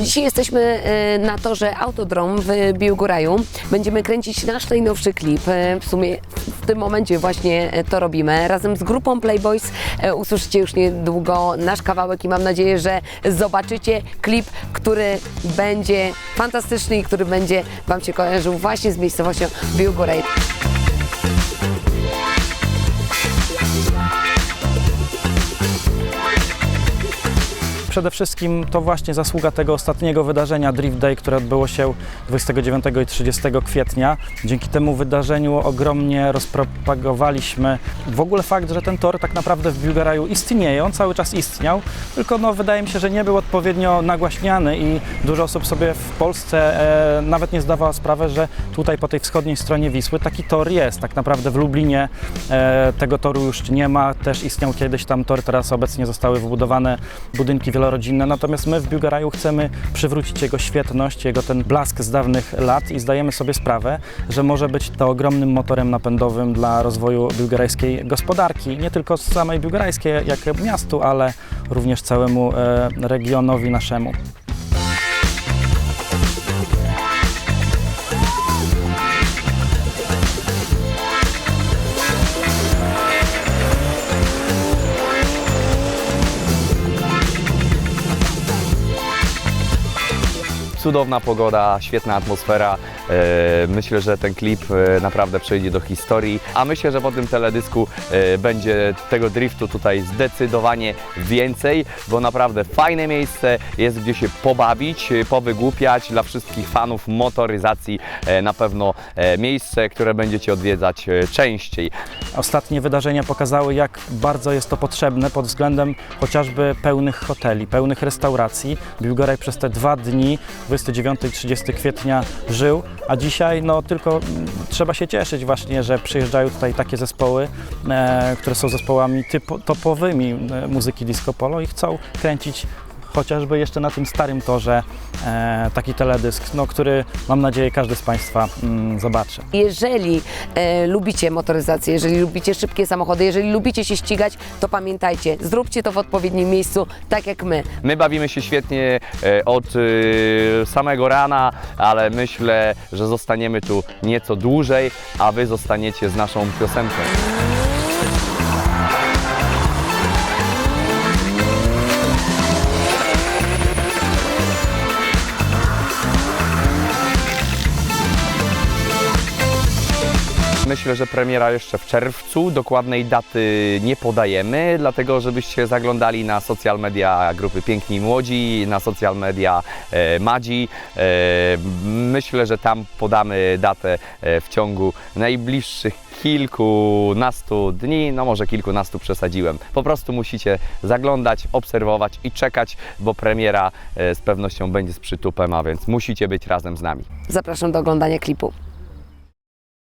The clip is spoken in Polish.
Dzisiaj jesteśmy e, na torze Autodrom w Biłgoraju. Będziemy kręcić nasz najnowszy klip. E, W sumie w tym momencie właśnie e, to robimy. Razem z grupą Playboys usłyszycie już niedługo nasz kawałek i mam nadzieję, że zobaczycie klip, który będzie fantastyczny i który będzie Wam się kojarzył właśnie z miejscowością Biłgoraj. Przede wszystkim to właśnie zasługa tego ostatniego wydarzenia Drift Day, które odbyło się 29 i 30 kwietnia. Dzięki temu wydarzeniu ogromnie rozpropagowaliśmy w ogóle fakt, że ten tor tak naprawdę w Biłgaraju istnieje. On cały czas istniał, tylko no, wydaje mi się, że nie był odpowiednio nagłaśniany i dużo osób sobie w Polsce e, nawet nie zdawała sprawy, że tutaj po tej wschodniej stronie Wisły taki tor jest. Tak naprawdę w Lublinie e, tego toru już nie ma. Też istniał kiedyś tam tor, teraz obecnie zostały wybudowane budynki wielorodzinne. Natomiast my w Biłgaraju chcemy przywrócić jego świetność, jego ten blask z dawnych lat i zdajemy sobie sprawę, że może być to ogromnym motorem napędowym dla rozwoju biłgarajskiej gospodarki. Nie tylko samej biłgarajskiej jak miastu, ale również całemu e, regionowi naszemu. Cudowna pogoda, świetna atmosfera. E, Myślę, że ten klip e, naprawdę przejdzie do historii, a myślę, że po tym teledysku e, będzie tego driftu tutaj zdecydowanie więcej, bo naprawdę fajne miejsce, jest gdzie się pobawić, powygłupiać dla wszystkich fanów motoryzacji. Na pewno miejsce, które będziecie odwiedzać częściej. Ostatnie wydarzenia pokazały, jak bardzo jest to potrzebne pod względem chociażby pełnych hoteli, pełnych restauracji. Biłgoraj przez te dwa dni, 29 i 30 kwietnia, żył, a dzisiaj no, tylko mm, trzeba się cieszyć właśnie, że przyjeżdżają tutaj takie zespoły, e, które są zespołami typo, topowymi e, muzyki disco polo i chcą kręcić chociażby jeszcze na tym starym torze e, taki teledysk, no, który mam nadzieję każdy z Państwa mm, zobaczy. Jeżeli e, lubicie motoryzację, jeżeli lubicie szybkie samochody, jeżeli lubicie się ścigać, to pamiętajcie, zróbcie to w odpowiednim miejscu, tak jak my. My bawimy się świetnie e, od e, samego rana, ale myślę, że zostaniemy tu nieco dłużej, a Wy zostaniecie z naszą piosenką. Myślę, że premiera jeszcze w czerwcu. Dokładnej daty nie podajemy, dlatego żebyście zaglądali na social media grupy Piękni Młodzi, na social media e, Madzi. E, myślę, że tam podamy datę e, w ciągu najbliższych kilkunastu dni, no może kilkunastu przesadziłem. Po prostu musicie zaglądać, obserwować i czekać, bo premiera e, z pewnością będzie z przytupem, a więc musicie być razem z nami. Zapraszam do oglądania klipu.